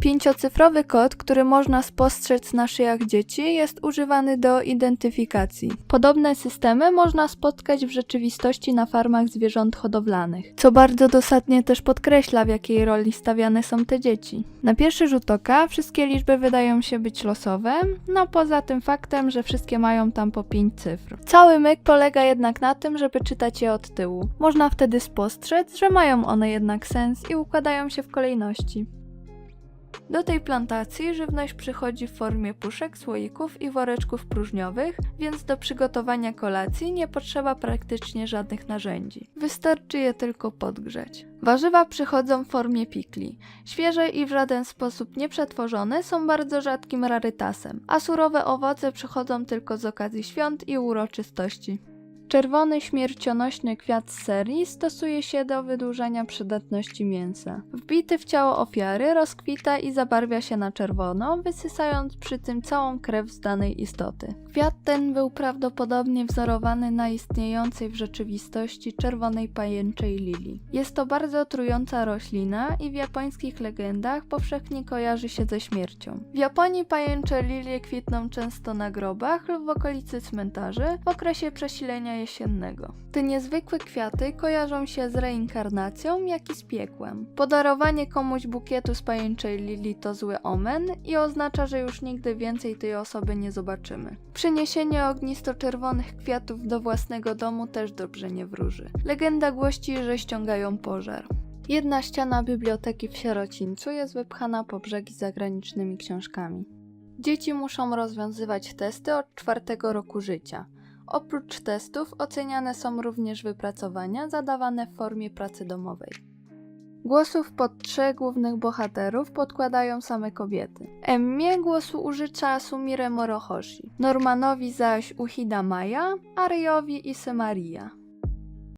Pięciocyfrowy kod, który można spostrzec na szyjach dzieci, jest używany do identyfikacji. Podobne systemy można spotkać w rzeczywistości na farmach zwierząt hodowlanych, co bardzo dosadnie też podkreśla, w jakiej roli stawiane są te dzieci. Na pierwszy rzut oka wszystkie liczby wydają się być losowe, no poza tym faktem, że wszystkie mają tam po 5 cyfr. Cały myk polega jednak na tym, żeby czytać je od tyłu. Można wtedy spostrzec, że mają one jednak sens i układają się w kolejności. Do tej plantacji żywność przychodzi w formie puszek, słoików i woreczków próżniowych, więc do przygotowania kolacji nie potrzeba praktycznie żadnych narzędzi. Wystarczy je tylko podgrzać. Warzywa przychodzą w formie pikli. Świeże i w żaden sposób nieprzetworzone są bardzo rzadkim rarytasem, a surowe owoce przychodzą tylko z okazji świąt i uroczystości. Czerwony śmiercionośny kwiat serii stosuje się do wydłużania przydatności mięsa. Wbity w ciało ofiary rozkwita i zabarwia się na czerwono, wysysając przy tym całą krew z danej istoty. Kwiat ten był prawdopodobnie wzorowany na istniejącej w rzeczywistości czerwonej pajęczej lilii. Jest to bardzo trująca roślina i w japońskich legendach powszechnie kojarzy się ze śmiercią. W Japonii pajęcze lilie kwitną często na grobach lub w okolicy cmentarzy w okresie przesilenia jesiennego. Te niezwykłe kwiaty kojarzą się z reinkarnacją, jak i z piekłem. Podarowanie komuś bukietu z pajęczej lilii to zły omen i oznacza, że już nigdy więcej tej osoby nie zobaczymy. Przyniesienie ognisto-czerwonych kwiatów do własnego domu też dobrze nie wróży. Legenda głości, że ściągają pożar. Jedna ściana biblioteki w sierocińcu jest wypchana po brzegi zagranicznymi książkami. Dzieci muszą rozwiązywać testy od czwartego roku życia. Oprócz testów oceniane są również wypracowania zadawane w formie pracy domowej. Głosów pod trzech głównych bohaterów podkładają same kobiety. Emmie głosu użycza Sumire Morohoshi, Normanowi zaś Uchida Maya, a Ryowi Ise Maria.